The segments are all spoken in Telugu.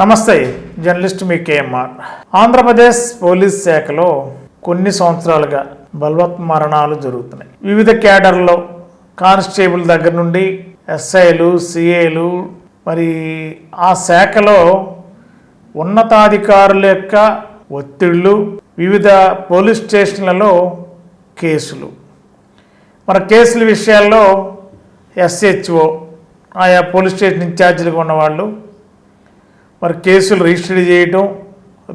నమస్తే జర్నలిస్ట్ మీ కేఎంఆర్. ఆంధ్రప్రదేశ్ పోలీస్ శాఖలో కొన్ని సంవత్సరాలుగా బలవత్ మరణాలు జరుగుతున్నాయి. వివిధ క్యాడర్లో కానిస్టేబుల్ దగ్గర నుండి ఎస్ఐలు సిఏలు మరి ఆ శాఖలో ఉన్నతాధికారుల యొక్క ఒత్తిళ్ళు వివిధ పోలీస్ స్టేషన్లలో కేసులు. మన కేసుల విషయాల్లో ఎస్హెచ్ఓ ఆయా పోలీస్ స్టేషన్ ఇన్ఛార్జీలుగా ఉన్నవాళ్ళు మరి కేసులు రిజిస్టర్ చేయటం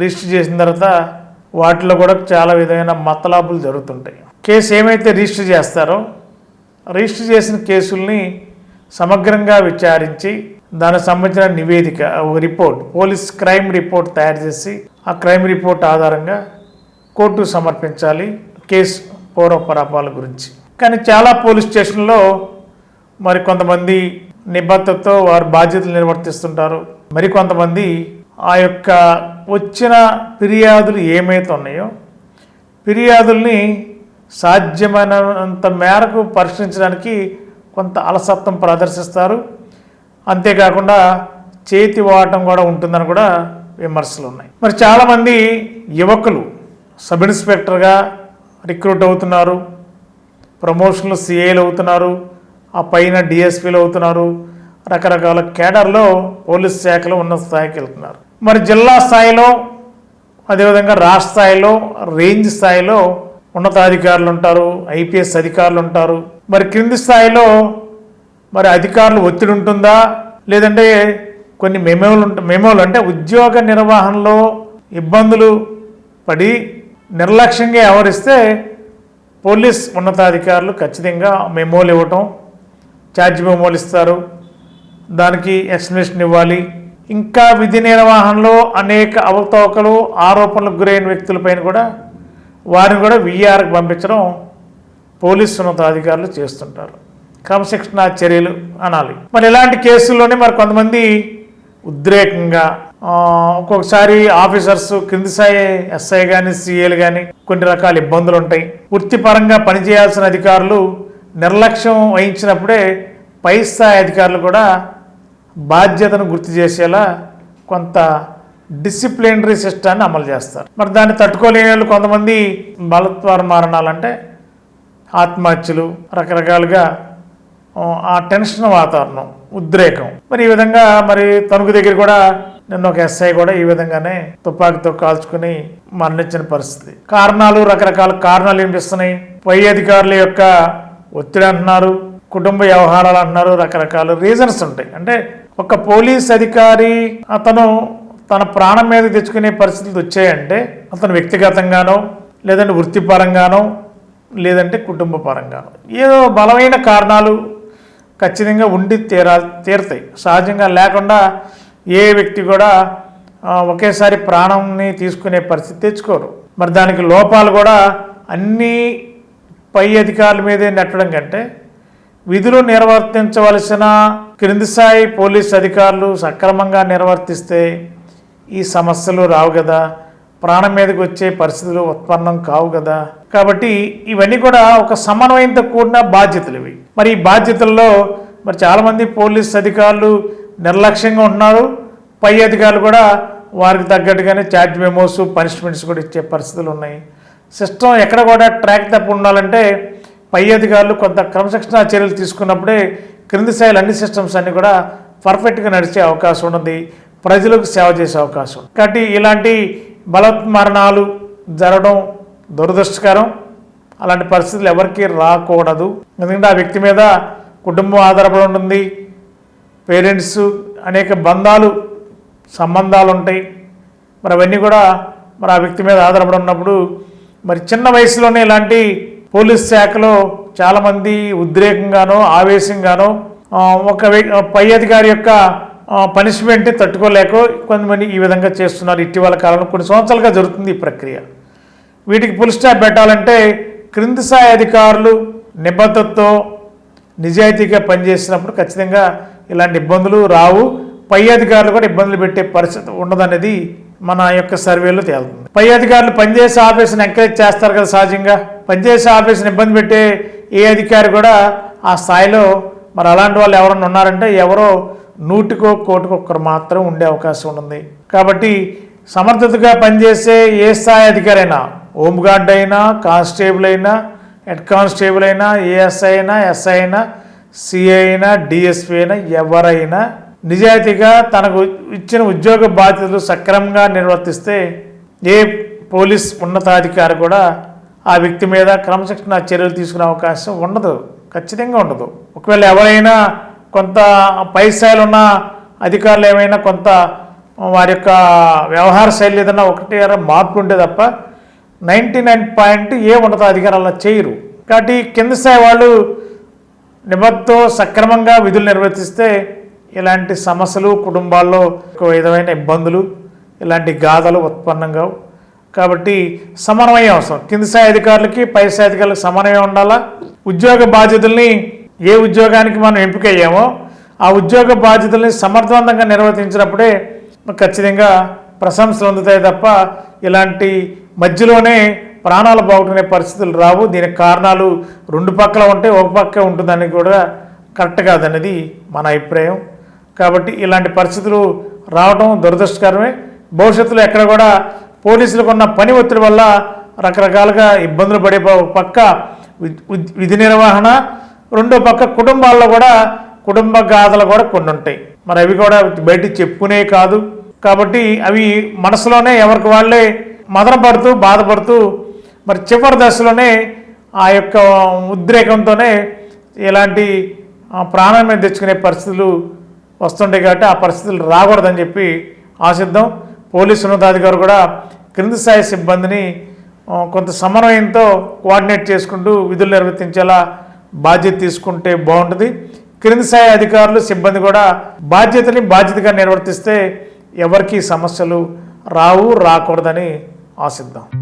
రిజిస్టర్ చేసిన తర్వాత వాటిలో కూడా చాలా విధమైన మతలాపులు జరుగుతుంటాయి. కేసు ఏమైతే రిజిస్టర్ చేస్తారో రిజిస్టర్ చేసిన కేసుల్ని సమగ్రంగా విచారించి దానికి సంబంధించిన నివేదిక ఒక రిపోర్ట్ పోలీస్ క్రైమ్ రిపోర్ట్ తయారు చేసి ఆ క్రైమ్ రిపోర్ట్ ఆధారంగా కోర్టుకు సమర్పించాలి కేసు పూర్వపరాపాల గురించి. కానీ చాలా పోలీస్ స్టేషన్లో మరి కొంతమంది నిబద్ధతతో వారు బాధ్యతలు నిర్వర్తిస్తుంటారు. మరి కొంతమంది ఆ యొక్క వచ్చిన ఫిర్యాదులు ఏమైతే ఉన్నాయో ఫిర్యాదుల్ని సాధ్యమైనంత మేరకు పరిశీలించడానికి కొంత అలసత్వం ప్రదర్శిస్తారు. అంతేకాకుండా చేతి వాటం కూడా ఉంటుందని కూడా విమర్శలు ఉన్నాయి. మరి చాలామంది యువకులు సబ్ ఇన్స్పెక్టర్గా రిక్రూట్ అవుతున్నారు ప్రమోషన్లు సిఏలు అవుతున్నారు ఆ పైన డిఎస్పీలు అవుతున్నారు రకరకాల కేడర్లో పోలీస్ శాఖలో ఉన్న స్థాయికి వెళ్తున్నారు. మరి జిల్లా స్థాయిలో అదేవిధంగా రాష్ట్ర స్థాయిలో రేంజ్ స్థాయిలో ఉన్నతాధికారులు ఉంటారు ఐపీఎస్ అధికారులు ఉంటారు. మరి క్రింది స్థాయిలో మరి అధికారులు ఒత్తిడి ఉంటుందా? లేదంటే కొన్ని మెమోలు మెమోలు అంటే ఉద్యోగ నిర్వహణలో ఇబ్బందులు పడి నిర్లక్ష్యంగా వ్యవహరిస్తే పోలీస్ ఉన్నతాధికారులు ఖచ్చితంగా మెమోలు ఇవ్వటం ఛార్జ్ మెమోలు ఇస్తారు. దానికి ఎక్స్ప్లెనేషన్ ఇవ్వాలి. ఇంకా విధి నిర్వహణలో అనేక అవకతవకలు ఆరోపణలకు గురైన వ్యక్తులపైన కూడా వారిని కూడా విఆర్కి పంపించడం పోలీసు ఉన్నతాధికారులు చేస్తుంటారు. క్రమశిక్షణ చర్యలు అనాలి. మరి ఇలాంటి కేసుల్లోనే మరి కొంతమంది ఉద్రేకంగా ఒక్కొక్కసారి ఆఫీసర్స్ కింది స్థాయి ఎస్ఐ కానీ సిఏలు కానీ కొన్ని రకాల ఇబ్బందులు ఉంటాయి వృత్తిపరంగా పనిచేయాల్సిన అధికారులు నిర్లక్ష్యం వహించినప్పుడే పై స్థాయి అధికారులు కూడా బాధ్యతను గుర్తు చేసేలా కొంత డిసిప్లినరీ సిస్టాన్ని అమలు చేస్తారు. మరి దాన్ని తట్టుకోలేని వాళ్ళు కొంతమంది బలత్వార మారణాలంటే ఆత్మహత్యలు రకరకాలుగా ఆ, ఆ టెన్షన్ వాతావరణం ఉద్రేకం. మరి ఈ విధంగా మరి తణుకు దగ్గర కూడా నిన్న ఒక ఎస్ఐ కూడా ఈ విధంగానే తుపాకీతో కాల్చుకుని మరణించిన పరిస్థితి. కారణాలు రకరకాల కారణాలు వినిపిస్తున్నాయి పై అధికారుల యొక్క ఒత్తిడి అంటున్నారు. కుటుంబ వ్యవహారాలు అంటున్నారు రకరకాల రీజన్స్ ఉంటాయి. అంటే ఒక పోలీస్ అధికారి అతను తన ప్రాణం మీద తెచ్చుకునే పరిస్థితులు వచ్చాయంటే అతను వ్యక్తిగతంగానో లేదంటే వృత్తిపరంగానో లేదంటే కుటుంబ పరంగానో. ఏదో బలమైన కారణాలు ఖచ్చితంగా ఉండి తీరా తీరుతాయి. సహజంగా లేకుండా ఏ వ్యక్తి కూడా ఒకేసారి ప్రాణంని తీసుకునే పరిస్థితి తెచ్చుకోరు. మరి దానికి లోపాలు కూడా అన్నీ పై అధికారుల మీదే నెట్టడం కంటే విధులు నిర్వర్తించవలసిన క్రింది స్థాయి పోలీస్ అధికారులు సక్రమంగా నిర్వర్తిస్తే ఈ సమస్యలు రావు కదా ప్రాణం మీదకి వచ్చే పరిస్థితులు ఉత్పన్నం కావు కదా కాబట్టి ఇవన్నీ కూడా ఒక సమన్వయంతో కూడిన బాధ్యతలు ఇవి. మరి ఈ బాధ్యతల్లో మరి చాలామంది పోలీస్ అధికారులు నిర్లక్ష్యంగా ఉంటున్నారు. పై అధికారులు కూడా వారికి తగ్గట్టుగానే ఛార్జ్ మెమోస్ పనిష్మెంట్స్ కూడా ఇచ్చే పరిస్థితులు ఉన్నాయి. సిస్టమ్ ఎక్కడ కూడా ట్రాక్ తప్ప ఉండాలంటే పై అధికారులు కొంత క్రమశిక్షణ చర్యలు తీసుకున్నప్పుడే క్రింది స్థాయిలు అన్ని సిస్టమ్స్ అన్ని కూడా పర్ఫెక్ట్గా నడిచే అవకాశం ఉంటుంది ప్రజలకు సేవ చేసే అవకాశం కాబట్టి ఇలాంటి బలత్మరణాలు జరగడం దురదృష్టకరం. అలాంటి పరిస్థితులు ఎవరికీ రాకూడదు. ఎందుకంటే ఆ వ్యక్తి మీద కుటుంబం ఆధారపడి ఉంటుంది. పేరెంట్స్ అనేక బంధాలు సంబంధాలు ఉంటాయి. మరి అవన్నీ కూడా మరి ఆ వ్యక్తి మీద ఆధారపడి ఉన్నప్పుడు మరి చిన్న వయసులోనే ఇలాంటి పోలీస్ శాఖలో చాలామంది ఉద్రేకంగానో ఆవేశంగానో ఒక పై అధికారి యొక్క పనిష్మెంట్ తట్టుకోలేక కొంతమంది ఈ విధంగా చేస్తున్నారు. ఇటీవల కాలంలో కొన్ని సంవత్సరాలుగా జరుగుతుంది ఈ ప్రక్రియ. వీటికి ఫుల్ స్టాప్ పెట్టాలంటే క్రింది స్థాయి అధికారులు నిబద్ధతతో నిజాయితీగా పనిచేసినప్పుడు ఖచ్చితంగా ఇలాంటి ఇబ్బందులు రావు. పై అధికారులు కూడా ఇబ్బందులు పెట్టే పరిస్థితి ఉండదనేది మన యొక్క సర్వేలో తేలుతుంది. పై అధికారులు పనిచేసే ఆఫీసుని ఎంకరేజ్ చేస్తారు కదా సహజంగా. పనిచేసే ఆఫీసుని ఇబ్బంది పెట్టే ఏ అధికారి కూడా ఆ స్థాయిలో మరి అలాంటి వాళ్ళు ఎవరన్నా ఉన్నారంటే ఎవరో నూటికో కోటికో ఒక్కరు మాత్రం ఉండే అవకాశం ఉంటుంది కాబట్టి సమర్థతగా పనిచేసే ఏ స్థాయి అధికారైనా హోంగార్డ్ అయినా కానిస్టేబుల్ అయినా హెడ్ కానిస్టేబుల్ అయినా ఏఎస్ఐ అయినా ఎస్ఐ అయినా సిఐ అయినా డిఎస్పి అయినా ఎవరైనా నిజాయితీగా తనకు ఇచ్చిన ఉద్యోగ బాధ్యతలు సక్రమంగా నిర్వర్తిస్తే ఏ పోలీస్ ఉన్నతాధికారి కూడా ఆ వ్యక్తి మీద క్రమశిక్షణ చర్యలు తీసుకునే అవకాశం ఉండదు. ఖచ్చితంగా ఉండదు. ఒకవేళ ఎవరైనా కొంత పై స్థాయిలో ఉన్న అధికారులు ఏమైనా కొంత వారి యొక్క వ్యవహార శైలి ఏదైనా ఒకటి మార్పు ఉంటే తప్ప నైంటీ నైన్ పాయింట్ ఏ ఉన్నతాధికారులు అలా చేయరు. కాబట్టి కింద స్థాయి వాళ్ళు నిబద్ధతో సక్రమంగా విధులు నిర్వర్తిస్తే ఇలాంటి సమస్యలు కుటుంబాల్లో ఒక విధమైన ఇబ్బందులు ఇలాంటి గాథలు ఉత్పన్నం కావు కాబట్టి సమన్వయం అవసరం. కింది స్థాయి అధికారులకి పై స్థాయి అధికారులకు సమన్వయం ఉండాలా? ఉద్యోగ బాధ్యతల్ని ఏ ఉద్యోగానికి మనం ఎంపిక అయ్యామో ఆ ఉద్యోగ బాధ్యతల్ని సమర్థవంతంగా నిర్వర్తించినప్పుడే ఖచ్చితంగా ప్రశంసలు అందుతాయి తప్ప ఇలాంటి మధ్యలోనే ప్రాణాలు బాగుంటునే పరిస్థితులు రావు. దీనికి కారణాలు రెండు పక్కల ఉంటే ఒక పక్కే ఉంటుందని కూడా కరెక్ట్ కాదనేది మన అభిప్రాయం. కాబట్టి ఇలాంటి పరిస్థితులు రావడం దురదృష్టకరమే. భవిష్యత్తులో ఎక్కడ కూడా పోలీసులకు ఉన్న పని ఒత్తిడి వల్ల రకరకాలుగా ఇబ్బందులు పడే పక్క విధి నిర్వహణ రెండో పక్క కుటుంబాల్లో కూడా కుటుంబ గాథలు కూడా కొన్ని ఉంటాయి మరి అవి కూడా బయట చెప్పుకునే కాదు. కాబట్టి అవి మనసులోనే ఎవరికి వాళ్ళే మదన పడుతూ బాధపడుతూ మరి చివరి దశలోనే ఆ యొక్క ఉద్రేకంతోనే ఇలాంటి ప్రాణం మీద తెచ్చుకునే పరిస్థితులు వస్తుంటాయి కాబట్టి ఆ పరిస్థితులు రాకూడదని చెప్పి ఆశిద్దాం. పోలీసు ఉన్నతాధికారు కూడా క్రింది స్థాయి సిబ్బందిని కొంత సమన్వయంతో కోఆర్డినేట్ చేసుకుంటూ విధులు నిర్వర్తించేలా బాధ్యత తీసుకుంటే బాగుంటుంది. క్రింది స్థాయి అధికారులు సిబ్బంది కూడా బాధ్యతని బాధ్యతగా నిర్వర్తిస్తే ఎవరికీ సమస్యలు రావు రాకూడదని ఆశిద్దాం.